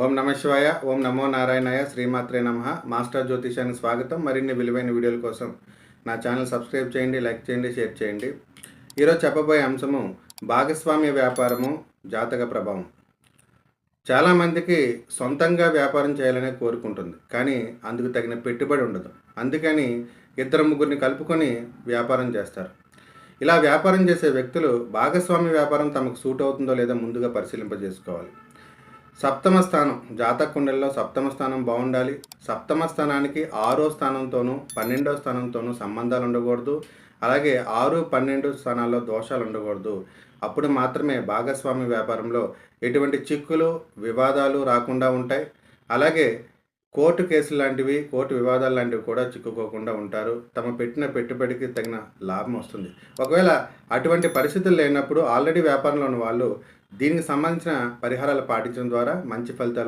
ఓం నమ శివాయ ఓం నమో నారాయణాయ శ్రీమాత్రే నమ. మాస్టర్ జ్యోతిషానికి స్వాగతం. మరిన్ని విలువైన వీడియోల కోసం నా ఛానల్ సబ్స్క్రైబ్ చేయండి లైక్ చేయండి షేర్ చేయండి. ఈరోజు చెప్పబోయే అంశము భాగస్వామ్య వ్యాపారము జాతక ప్రభావం. చాలామందికి సొంతంగా వ్యాపారం చేయాలనే కోరుకుంటుంది కానీ అందుకు తగిన పెట్టుబడి ఉండదు. అందుకని ఇద్దరు ముగ్గురిని కలుపుకొని వ్యాపారం చేస్తారు. ఇలా వ్యాపారం చేసే వ్యక్తులు భాగస్వామ్య వ్యాపారం తమకు సూట్ అవుతుందో లేదో ముందుగా పరిశీలింపజేసుకోవాలి. సప్తమ స్థానం జాతక కుండల్లో సప్తమ స్థానం బాగుండాలి. సప్తమ స్థానానికి ఆరో స్థానంతోనూ పన్నెండో స్థానంతోనూ సంబంధాలు ఉండకూడదు. అలాగే ఆరు పన్నెండు స్థానాల్లో దోషాలు ఉండకూడదు. అప్పుడు మాత్రమే భాగస్వామి వ్యాపారంలో ఎటువంటి చిక్కులు వివాదాలు రాకుండా ఉంటాయి. అలాగే కోర్టు కేసులు లాంటివి కోర్టు వివాదాలు లాంటివి కూడా చిక్కుకోకుండా ఉంటారు. తమ పెట్టిన పెట్టుబడికి తగిన లాభం వస్తుంది. ఒకవేళ అటువంటి పరిస్థితులు లేనప్పుడు ఆల్రెడీ వ్యాపారంలో ఉన్న వాళ్ళు దీనికి సంబంధించిన పరిహారాలు పాటించడం ద్వారా మంచి ఫలితాలు